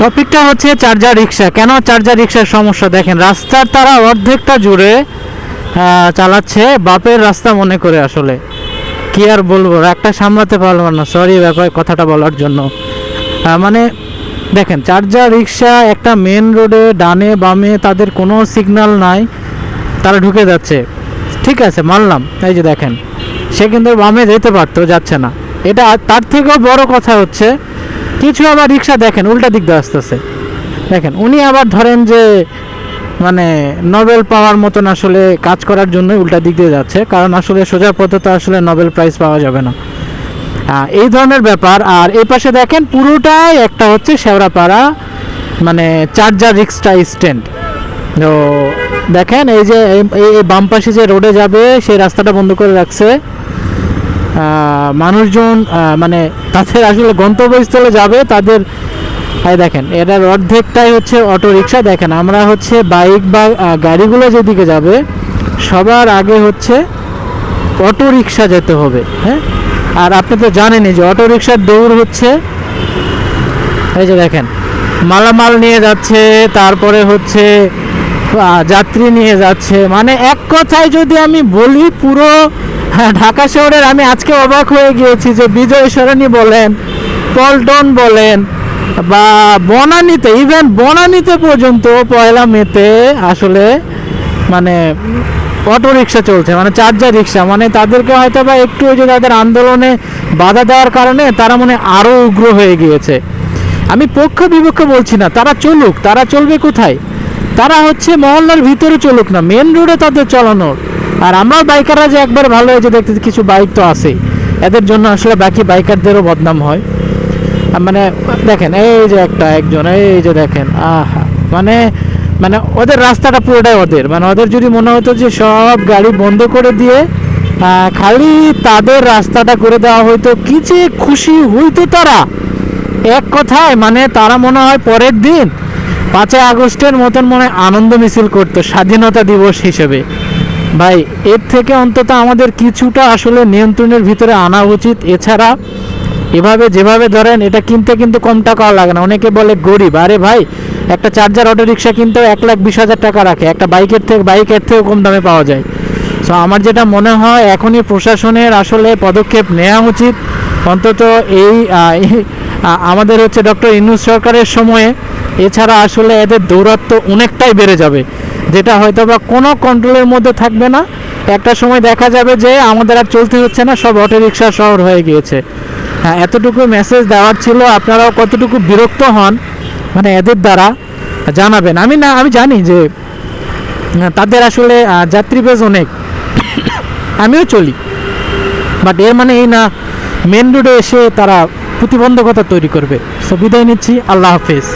টপিকটা হচ্ছে চার্জার রিক্সা কেন চার্জার রিক্সার সমস্যা? দেখেন, রাস্তার তারা অর্ধেকটা জুড়ে চালাচ্ছে, বাপের রাস্তা মনে করে আসলে। কি আর বলব একটা সামলাতে পারলাম না। সরি ব্যাপার, কথাটা বলার জন্য। মানে দেখেন চার্জার রিক্সা একটা মেন রোডে ডানে, বামে, তাদের কোনো সিগন্যাল নাই। তারা ঢুকে যাচ্ছে। ঠিক আছে, মানলাম। এই যে দেখেন, সে কিন্তু বামে যেতে পারতো, যাচ্ছে না। এটা তার থেকেও বড় কথা হচ্ছে কিছু আবার রিক্সা দেখেন, উল্টা দিক দিয়ে আসতেছে। দেখেন, উনি আবার ধরেন যে মানে নোবেল পাওয়ার মতন আসলে কাজ করার জন্য উল্টা দিক দিয়ে যাচ্ছে, কারণ আসলে সোজা পথে তো আসলে নোবেল প্রাইজ পাওয়া যাবে না। এই ধরনের ব্যাপার, আর এই পাশে দেখেন, পুরোটাই একটা হচ্ছে শেওড়াপাড়া মানে চার্জার রিক্সটা স্ট্যান্ড তো দেখেন, এই যে, এই- বাম পাশে যে রোডে যাবে, সেই রাস্তাটা বন্ধ করে রাখছে। মানুষজন মানে তাদের আসলে গন্তব্যস্থলে যাবে, তাদের দেখেন, এটার অর্ধেকটাই হচ্ছে অটো রিক্সা দেখেন, আমরা হচ্ছে বাইক বা গাড়িগুলো যেদিকে যাবে, সবার আগে হচ্ছে অটো রিক্সা যেতে হবে হ্যাঁ? আর আপনি তো জানেনই যে অটো রিক্সার দৌড় হচ্ছে, এই যে দেখেন, মালামাল নিয়ে যাচ্ছে, তারপরে হচ্ছে যাত্রী নিয়ে যাচ্ছে। মানে এক কথায় যদি আমি বলি, পুরো হ্যাঁ, ঢাকা শহরের আমি আজকে অবাক হয়ে গিয়েছি যে বিজয় সরণি বলেন পল্টন বলেন বা বনানীতে ইভেন বনানীতে পর্যন্ত পয়লা মেতে আসলে মানে অটো রিক্সা চলছে মানে চার্জার রিক্সা মানে তাদেরকে হয়তো বা একটু ওই যে তাদের আন্দোলনে বাধা দেওয়ার কারণে তারা মানে আরও উগ্র হয়ে গিয়েছে। আমি পক্ষ বিপক্ষ বলছি না তারা চলুক তারা চলবে কোথায়? তারা হচ্ছে মহল্লার ভিতরে চলুক না মেন রোডে তাদের চালানোর। আর আমরা বাইকাররা যে একবার ভালো হয়েছে, দেখতে কিছু বাইক তো আছে। এদের জন্য আসলে বাকি বাইকারদেরও বদনাম হয়। মানে দেখেন, এই যে একটা একজন, এই যে দেখেন, আহা মানে মানে ওদের রাস্তাটা পুরোটাই ওদের। মানে ওদের যদি মনে হতো যে সব গাড়ি বন্ধ করে দিয়ে খালি তাদের রাস্তাটা করে দেওয়া হইতো, কি যে খুশি হইতো তারা। এক কথায় মানে তারা মনে হয় পরের দিন পাঁচই আগস্টের মতন মনে আনন্দ মিছিল করতো, স্বাধীনতা দিবস হিসেবে। ভাই, এর থেকে অন্তত আমাদের কিছুটা আসলে নিয়ন্ত্রণের ভিতরে আনা উচিত। এছাড়া এভাবে যেভাবে ধরেন, এটা কিনতে কিন্তু কম টাকাও লাগে না। অনেকে বলে গরিব। আরে ভাই, একটা চার্জার অটো রিক্সা এক লাখ বিশ হাজার টাকা রাখে। একটা বাইকের থেকে, বাইকের থেকেও কম দামে পাওয়া যায়। সো আমার যেটা মনে হয়, এখনই প্রশাসনের আসলে পদক্ষেপ নেওয়া উচিত। অন্তত এই আমাদের হচ্ছে ডক্টর ইনুস সরকারের সময়ে এছাড়া আসলে এদের দৌরাত্ম অনেকটাই বেড়ে যাবে, যেটা হয়তো বা কোনো কন্ট্রোলের মধ্যে থাকবে না। একটা সময় দেখা যাবে যে আমাদের আর চলতে হচ্ছে না, সব অটো রিক্সা শহর হয়ে গিয়েছে। হ্যাঁ এতটুকু মেসেজ দেওয়ার ছিল, আপনারাও কতটুকু বিরক্ত হন মানে এদের দ্বারা জানাবেন। আমি না, আমি জানি যে তাদের আসলে যাত্রী বেজ অনেক। আমিও চলি। বাট এর মানে এই না মেন রোডে এসে তারা প্রতিবন্ধকতা তৈরি করবে। সো বিদায় নিচ্ছি। আল্লাহ হাফেজ।